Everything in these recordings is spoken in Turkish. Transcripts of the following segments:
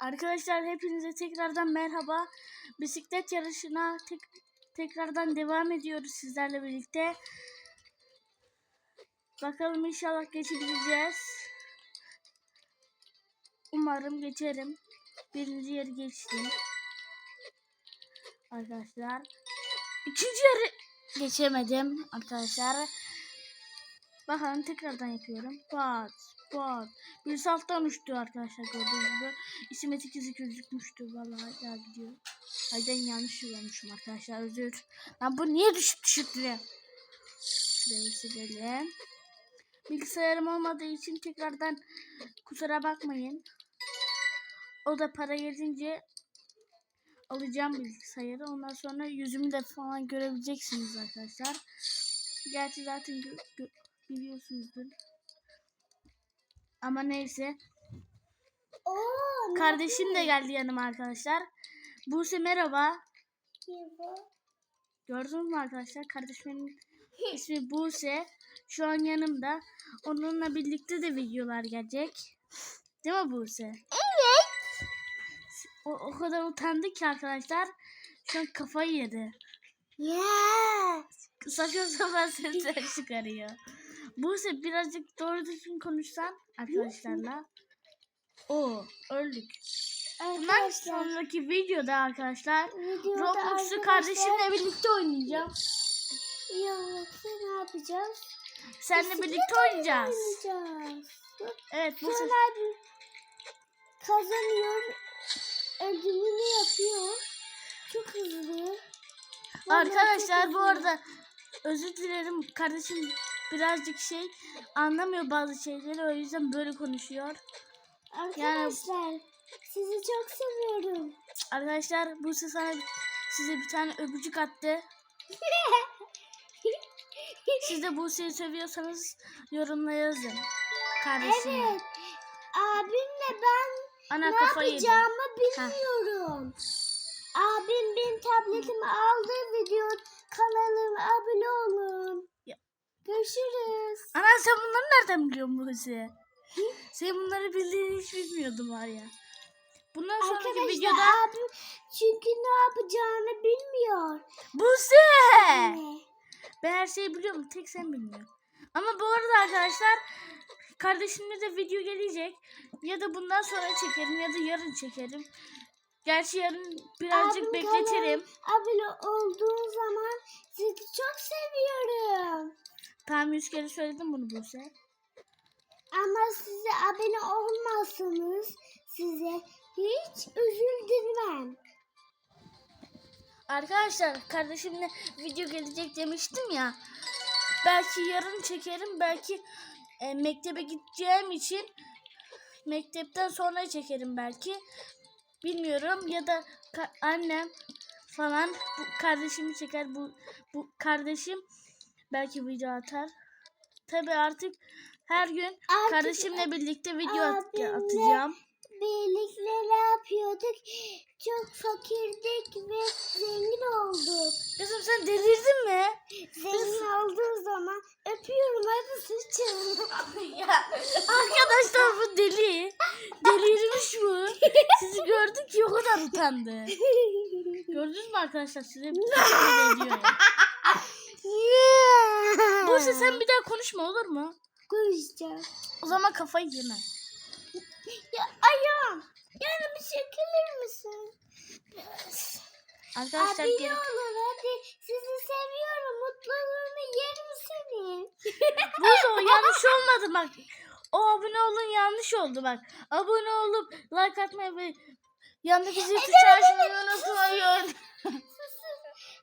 Arkadaşlar hepinize tekrardan merhaba. Bisiklet yarışına tek, tekrardan devam ediyoruz sizlerle birlikte. Bakalım inşallah geçebileceğiz. Umarım geçerim. Birinci yeri geçtim. Arkadaşlar. İkinci yeri geçemedim arkadaşlar. Bakalım tekrardan yapıyorum. Pat pat. Bir alttan uçtu arkadaşlar gördüğünüz gibi. İsim etik gözükmüştü. Vallahi daha gidiyor. Hayden yanlış yollamışım arkadaşlar özür. Lan bu niye düşüp düşüp? Şurayı silelim. Bilgisayarım olmadığı için tekrardan kusura bakmayın. O da para gelince alacağım bilgisayarı. Ondan sonra yüzümü de falan görebileceksiniz arkadaşlar. Gerçi zaten biliyorsunuzdur. Ama neyse. Oo, Kardeşim de geldi yanıma arkadaşlar. Buse merhaba. merhaba. Gördünüz mü arkadaşlar? Kardeşimin ismi Buse. Şu an yanımda. Onunla birlikte de videolar gelecek. Değil mi Buse? Evet. O, o kadar utandı ki arkadaşlar. Şu an kafayı yedi. Yes. Saçma sapan sesler çıkarıyor. Buse birazcık doğru düzgün konuşsan arkadaşlarla. O öldük. Bundan sonraki videoda arkadaşlar Videoda Roblox'u kardeşimle birlikte oynayacağım. Yoksa ne yapacağız? Seninle Bisiklet birlikte oynayacağız. Oynayacağız. Evet bu abi kazanıyor. Ödülünü yapıyor. Çok hızlı. Vallahi Arkadaşlar çok bu arada özür dilerim kardeşim birazcık şey anlamıyor bazı şeyleri o yüzden böyle konuşuyor. Arkadaşlar sizi çok seviyorum. Arkadaşlar bu sana size bir tane öpücük attı. Siz de Buse'yi seviyorsanız yorumla yazın. Kardeşim. Evet. Abimle ben Ana ne yapacağımı bilmiyorum. Abim benim tabletimi aldı video kanalıma abone olun. Görüşürüz. Ana sen bunları nereden biliyorsun Buse? Sen bunları bildiğini hiç bilmiyordum var ya. Bundan sonraki Arkadaşlar videoda abim çünkü ne yapacağını bilmiyor. Buse! Ne? Ben her şeyi biliyorum. Tek sen bilmiyorsun. Ama bu arada arkadaşlar kardeşimle de video gelecek. Ya da bundan sonra çekerim ya da yarın çekerim. Gerçi yarın birazcık Abim bekletirim. abone olduğun zaman sizi çok seviyorum. Tamam yüz kere söyledim bunu Buse. Ama size abone olmazsanız size hiç üzüldürmem. Arkadaşlar kardeşimle video gelecek demiştim ya. Belki yarın çekerim. Belki e, mektebe gideceğim için mektepten sonra çekerim belki. Bilmiyorum ya da annem falan bu kardeşimi çeker. Bu bu kardeşim belki video atar. Tabi artık her gün Artık kardeşimle birlikte video abimle- atacağım. birlikte ne yapıyorduk? Çok fakirdik ve zengin olduk. Kızım sen delirdin mi? Zengin olduğu zaman öpüyorum hadi sıçın. arkadaşlar bu deli. Delirmiş bu. Sizi gördük ki o kadar utandı. Gördünüz mü arkadaşlar size bir şey ediyor. ya. Buse sen bir daha konuşma olur mu? Konuşacağım. O zaman kafayı yeme. Ya ayağım. Yani bir çekilir misin? Arkadaşlar Abi geri... olur hadi sizi seviyorum. Mutluluğunu yerim senin. Buse o yanlış olmadı bak. O abone olun yanlış oldu bak. Abone olup like atmayı ve yandaki zil tuşu açmayı unutmayın.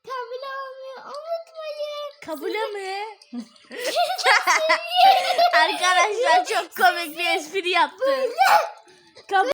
Kabul olmuyor unutmayın. Kabule mi? Arkadaşlar çok komik bir espri yaptı. Kabul